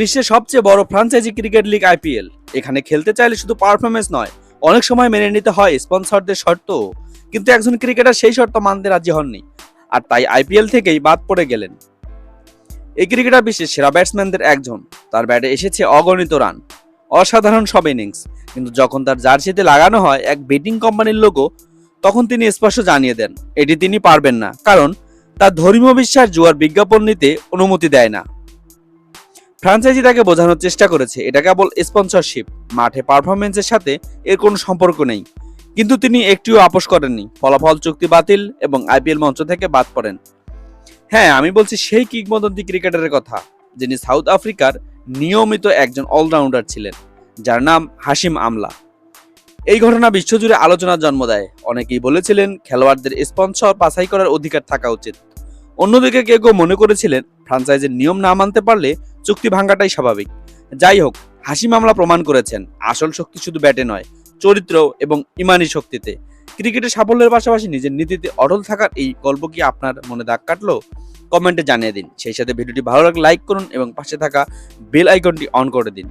বিশ্বের সবচেয়ে বড় ফ্রাঞ্চাইজি ক্রিকেট লিগ আইপিএল। এখানে খেলতে চাইলে শুধু পারফরমেন্স নয়, অনেক সময় মেনে নিতে হয় স্পন্সরদের শর্ত। কিন্তু একজন ক্রিকেটার সেই শর্ত মানতে রাজি হননি, আর তাই আইপিএল থেকেই বাদ পড়ে গেলেন। এই ক্রিকেটার বিশ্বের সেরা ব্যাটসম্যানদের একজন। তার ব্যাটে এসেছে অগণিত রান, অসাধারণ সব ইনিংস কিন্তু যখন তার জার্সিতে লাগানো হয় এক বেটিং কোম্পানির লোগো তখন তিনি স্পষ্ট জানিয়ে দেন, এটি তিনি পারবেন না। কারণ তার ধর্মীয় বিশ্বাস জুয়ার বিজ্ঞাপন নিতে অনুমতি দেয় না। ফ্রাঞ্চাইজি তাকে বোঝানোর চেষ্টা করেছে। এটা কেবল স্পন্সরশিপ মাঠে পারফরমেন্সের সাথে এর কোনো সম্পর্ক নেই। কিন্তু তিনি একটিও আপোষ করেননি। ফলাফল চুক্তি বাতিল এবং আইপিএল মঞ্চ থেকে বাদ পড়েন। হ্যাঁ আমি বলছি সেই কিংবদন্তি ক্রিকেটারের কথা, যিনি সাউথ আফ্রিকার নিয়মিত একজন অলরাউন্ডার ছিলেন, যার নাম হাসিম আমলা। এই ঘটনা বিশ্বজুড়ে আলোচনার জন্ম দেয়। অনেকেই বলেছিলেন, খেলোয়াড়দের স্পন্সর বাছাই করার অধিকার থাকা উচিত। অন্যদিকে কেউ কেউ মনে করেছিলেন ফ্রাঞ্চাইজের নিয়ম না মানতে পারলে চুক্তি ভাঙ্গাটাই স্বাভাবিক। যাই হোক, হাসি মামলা প্রমাণ করেছেন, আসল শক্তি শুধু ব্যাটে নয়, চরিত্র এবং ইমানি শক্তিতে। ক্রিকেটের সাফল্যের পাশাপাশি নিজের নীতিতে অটল থাকার এই গল্প কি আপনার মনে দাগ কাটলো? কমেন্টে জানিয়ে দিন। সেই সাথে ভিডিওটি ভালো লাগলে লাইক করুন এবং পাশে থাকা বেল আইকনটি অন করে দিন।